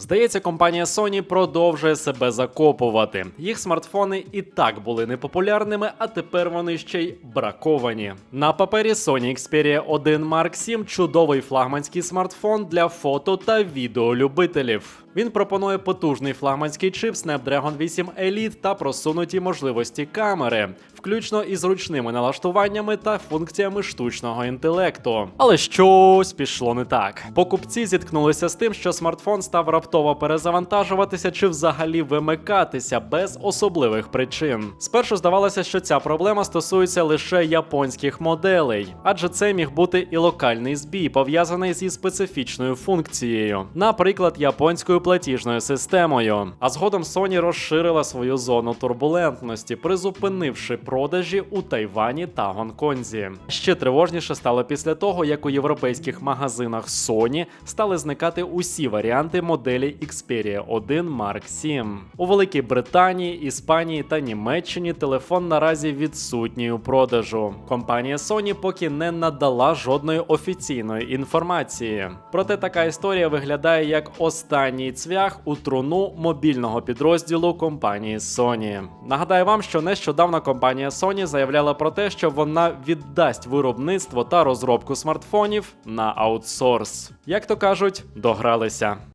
Здається, компанія Sony продовжує себе закопувати. Їх смартфони і так були непопулярними, а тепер вони ще й браковані. На папері Sony Xperia 1 Mark 7 чудовий флагманський смартфон для фото та відеолюбителів. Він пропонує потужний флагманський чип Snapdragon 8 Elite та просунуті можливості камери, включно із ручними налаштуваннями та функціями штучного інтелекту. Але щось пішло не так. Покупці зіткнулися з тим, що смартфон став раптово перезавантажуватися чи взагалі вимикатися без особливих причин. Спершу здавалося, що ця проблема стосується лише японських моделей, адже це міг бути і локальний збій, пов'язаний зі специфічною функцією, наприклад, японською платіжною системою. А згодом Sony розширила свою зону турбулентності, призупинивши продажі у Тайвані та Гонконзі. Ще тривожніше стало після того, як у європейських магазинах Sony стали зникати усі варіанти моделі Xperia 1 Mark 7. У Великій Британії, Іспанії та Німеччині телефон наразі відсутній у продажу. Компанія Sony поки не надала жодної офіційної інформації. Проте така історія виглядає як останній цвях у труну мобільного підрозділу компанії Sony. Нагадаю вам, що нещодавно компанія Sony заявляла про те, що вона віддасть виробництво та розробку смартфонів на аутсорс. Як то кажуть, догралися.